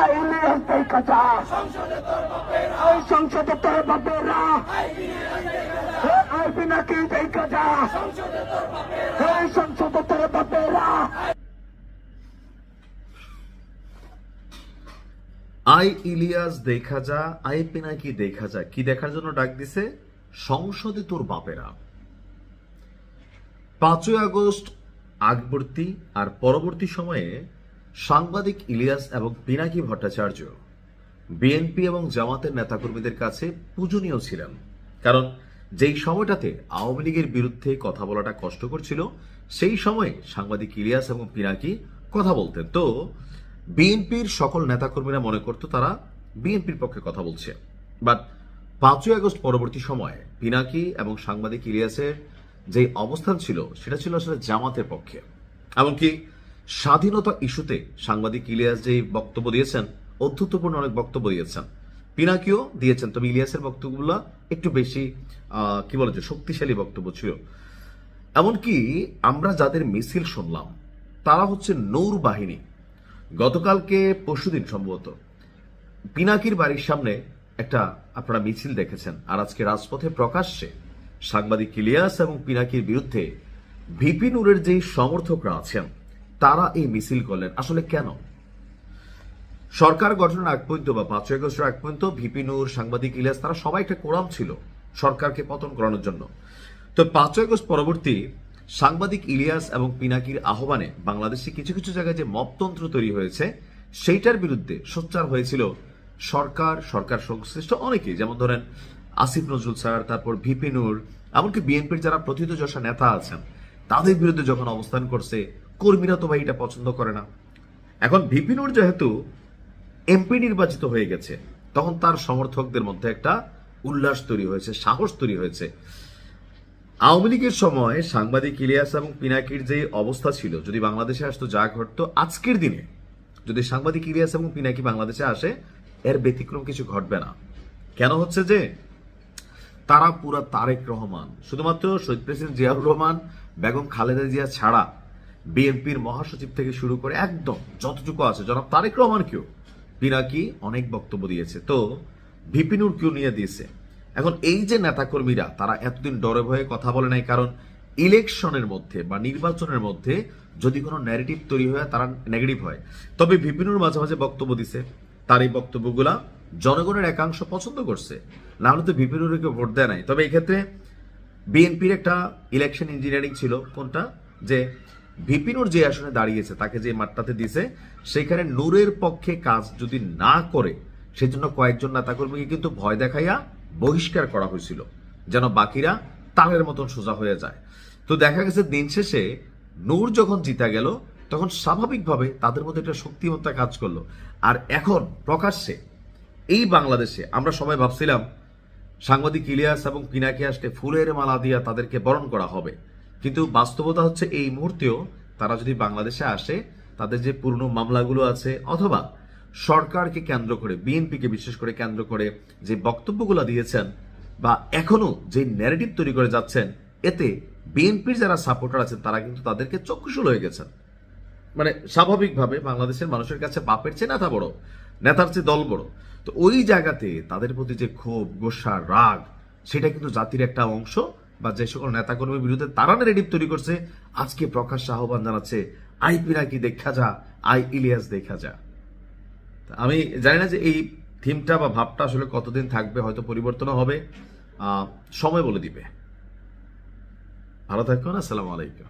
I Ilias দেখা যা ওই সংসদে তোর বাপেরা সংসদে তোর বাপেরা আই ইলিয়াস দেখা যা আই পিনাকি দেখা যা। কি দেখার জন্য ডাক দিছে? সংসদে তোর বাপেরা। পাঁচই আগস্ট আগবর্তী আর পরবর্তী সময়ে সাংবাদিক ইলিয়াস এবং পিনাকি ভট্টাচার্য বিএনপি এবং জামাতের নেতাকর্মীদের কাছে পূজনীয় ছিলেন, কারণ যেই সময়টাতে আওয়ামী লীগের বিরুদ্ধে কথা বলাটা কষ্টকর ছিল, সেই সময়ে সাংবাদিক ইলিয়াস এবং পিনাকি কথা বলতেন। তো বিএনপির সকল নেতাকর্মীরা মনে করত তারা বিএনপির পক্ষে কথা বলছে। বাট পাঁচই আগস্ট পরবর্তী সময়ে পিনাকি এবং সাংবাদিক ইলিয়াসের যে অবস্থান ছিল, সেটা ছিল আসলে জামাতের পক্ষে। এমনকি স্বাধীনতা ইস্যুতে সাংবাদিক ইলিয়াস যে বক্তব্য দিয়েছেন, অধ্যত্বপূর্ণ অনেক বক্তব্য দিয়েছেন। পিনাকিও দিয়েছেন, তবে ইলিয়াসের বক্তব্যগুলো একটু বেশি কি বলে যে শক্তিশালী বক্তব্য ছিল। এমনকি আমরা যাদের মিছিল শুনলাম, তারা হচ্ছে নৌর বাহিনী। গতকালকে পরশুদিন সম্ভবত, পিনাকির বাড়ির সামনে একটা আপনারা মিছিল দেখেছেন, আর আজকে রাজপথে প্রকাশ্যে সাংবাদিক ইলিয়াস এবং পিনাকির বিরুদ্ধে ভিপি নূরের যেই সমর্থকরা আছেন তারা এই মিছিল করলেন। আসলে কেন? সরকার গঠনের আগ পর্যন্ত বা পাঁচই আগস্টের আগ পর্যন্ত ভিপি নূর, সাংবাদিক ইলিয়াস, তারা সবাই একটা কোরাম ছিল সরকারকে পতন করানোর জন্য। তো পাঁচই আগস্ট পরবর্তী সাংবাদিক ইলিয়াস এবং পিনাকির আহ্বানে বাংলাদেশে কিছু কিছু জায়গায় যে মপতন্ত্র তৈরি হয়েছে, সেইটার বিরুদ্ধে সোচ্চার হয়েছিল সরকার সরকার সংশ্লিষ্ট অনেকেই। যেমন ধরেন আসিফ নজরুল স্যার, তারপর ভিপি নূর, এমনকি বিএনপির যারা প্রথিতযশা নেতা আছেন, তাদের বিরুদ্ধে যখন অবস্থান করছে কর্মীরা তো ভাই এটা পছন্দ করে না। এখন ভিপি নূর যেহেতু এমপি নির্বাচিত হয়ে গেছে, তখন তার সমর্থকদের মধ্যে একটা উল্লাস তৈরি হয়েছে, সাহস তৈরি হয়েছে। আওয়ামী লীগের সময় সাংবাদিক ইলিয়াস এবং পিনাকির যে অবস্থা ছিল, যদি বাংলাদেশে আসতো যা ঘটতো আজকের দিনে, যদি সাংবাদিক ইলিয়াস এবং পিনাকি বাংলাদেশে আসে, এর ব্যতিক্রম কিছু ঘটবে না। কেন হচ্ছে যে, তারা পুরা তারেক রহমান, শুধুমাত্র শহীদ প্রেসিডেন্ট জিয়াউর রহমান, বেগম খালেদা জিয়া ছাড়া বিএনপির মহাসচিব থেকে শুরু করে একদম যতটুকু আছে, জনাব তারেক রহমানকেও পিনাকি অনেক বক্তব্য দিয়েছে। তো ভিপিনুর কেউ নিয়ে দিয়েছে। এখন এই যে নেতাকর্মীরা, তারা এতদিন ডরে ভয়ে কথা বলে নাই, কারণ ইলেকশনের মধ্যে বা নির্বাচনের মধ্যে যদি কোনো ন্যারেটিভ তৈরি হয়, তারা নেগেটিভ হয়। তবে ভিপিনুর মাঝে মাঝে বক্তব্য দিছে। তার এই বক্তব্যগুলা জনগণের একাংশ পছন্দ করছে। না হলে তো ভিপিনুরকে ভোট দেয় নাই। তবে এই ক্ষেত্রে বিএনপির একটা ইলেকশন ইঞ্জিনিয়ারিং ছিল, কোনটা? যে ভিপিনুর যে আসনে দাঁড়িয়েছে, তাকে যে মাঠটাতে দিছে সেখানে নূরের পক্ষে কাজ যদি না করে, সেজন্য কয়েকজন নেতাকর্মীকে কিন্তু ভয় দেখাইয়া বহিষ্কার করা হয়েছিল, যেন বাকিরা তালের মতন সোজা হয়ে যায়। তো দেখা গেছে, দিন শেষে নূর যখন জিতা গেল, তখন স্বাভাবিকভাবে তাদের মধ্যে একটা শক্তিমত্তা কাজ করল। আর এখন প্রকাশ্যে এই বাংলাদেশে আমরা সবাই ভাবছিলাম, সাংবাদিক ইলিয়াস এবং পিনাকি আসলে ফুলের মালা দিয়া তাদেরকে বরণ করা হবে। কিন্তু বাস্তবতা হচ্ছে এই মুহূর্তেও তারা যদি বাংলাদেশে আসে, তাদের যে পুরনো মামলাগুলো আছে, অথবা সরকারকে কেন্দ্র করে, বিএনপিকে বিশেষ করে কেন্দ্র করে যে বক্তব্যগুলো দিয়েছেন, বা এখনও যে ন্যারেটিভ তৈরি করে যাচ্ছেন, এতে বিএনপির যারা সাপোর্টার আছেন, তারা কিন্তু তাদেরকে চক্ষুশুল হয়ে গেছেন। মানে স্বাভাবিকভাবে বাংলাদেশের মানুষের কাছে বাপের চেয়ে নেতা বড়, নেতার চেয়ে দল বড়। তো ওই জায়গাতে তাদের প্রতি যে ক্ষোভ, গোসা, রাগ, সেটা কিন্তু জাতির একটা অংশ। বা যে সকল নেতাকর্মীর বিরুদ্ধে তারা নেগেটিভ তৈরি করছে, আজকে প্রকাশ আহ্বান জানাচ্ছে, আইপি নাকি দেখা যা, আই ইলিয়াস দেখা যা। আমি জানি না যে এই থিমটা বা ভাবটা আসলে কতদিন থাকবে, হয়তো পরিবর্তন হবে সময় বলে দিবে। ভালো থাকুন আসসালামু আলাইকুম।